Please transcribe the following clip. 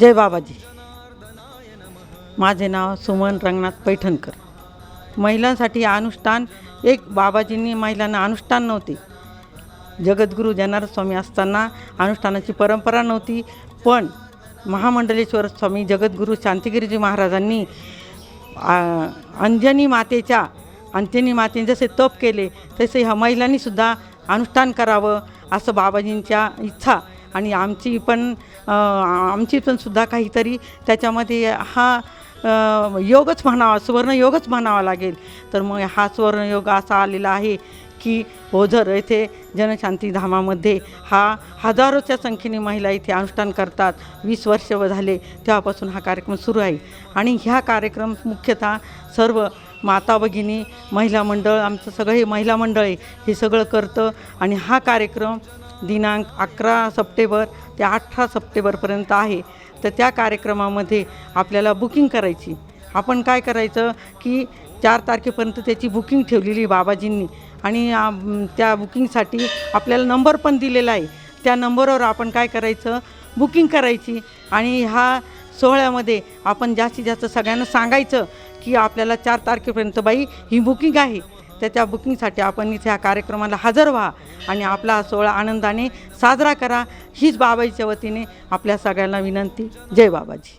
जय बाबाजी। माझे नाव सुमन रंगनाथ पैठणकर। महिलांसाठी अनुष्ठान एक बाबाजींनी महिलांना अनुष्ठान नव्हते. जगद्गुरू जनार्द स्वामी असताना अनुष्ठानाची परंपरा नव्हती पण महामंडलेश्वर स्वामी जगद्गुरू शांतिगिरीजी महाराजांनी अंजनी मातेच्या अंजनी मातेने जसे तप केले तसे ह्या महिलांनीसुद्धा अनुष्ठान करावं असं बाबाजींच्या इच्छा आणि आमची पण आमची पण सुद्धा काहीतरी त्याच्यामध्ये हा योगच म्हणावा सुवर्णयोगच म्हणावा लागेल. तर मग हा सुवर्णयोग असा आलेला आहे की ओझर येथे जनशांती धामामध्ये हा हजारोच्या संख्येने महिला इथे अनुष्ठान करतात. वीस वर्ष झाले तेव्हापासून हा कार्यक्रम सुरू आहे. आणि ह्या कार्यक्रम मुख्यतः सर्व माता भगिनी महिला मंडळ आमचं सगळं हे महिला मंडळ आहे हे सगळं करतं. आणि हा कार्यक्रम दिनांक अकरा सप्टेंबर ते अठरा सप्टेंबरपर्यंत आहे. तर त्या कार्यक्रमामध्ये आपल्याला बुकिंग करायची. आपण काय करायचं की चार तारखेपर्यंत त्याची बुकिंग ठेवलेली बाबाजींनी. आणि त्या बुकिंगसाठी आपल्याला नंबर पण दिलेला आहे. त्या नंबरवर आपण काय करायचं? बुकिंग करायची. आणि ह्या सोहळ्यामध्ये आपण जास्तीत जास्त सगळ्यांना सांगायचं की आपल्याला चार तारखेपर्यंत बाई ही बुकिंग आहे. त्याच्या बुकिंगसाठी आपण इथे ह्या कार्यक्रमाला हजर व्हा आणि आपला सोहळा आनंदाने साजरा करा. हीच बाबाईच्या वतीने आपल्या सगळ्यांना विनंती. जय बाबाजी.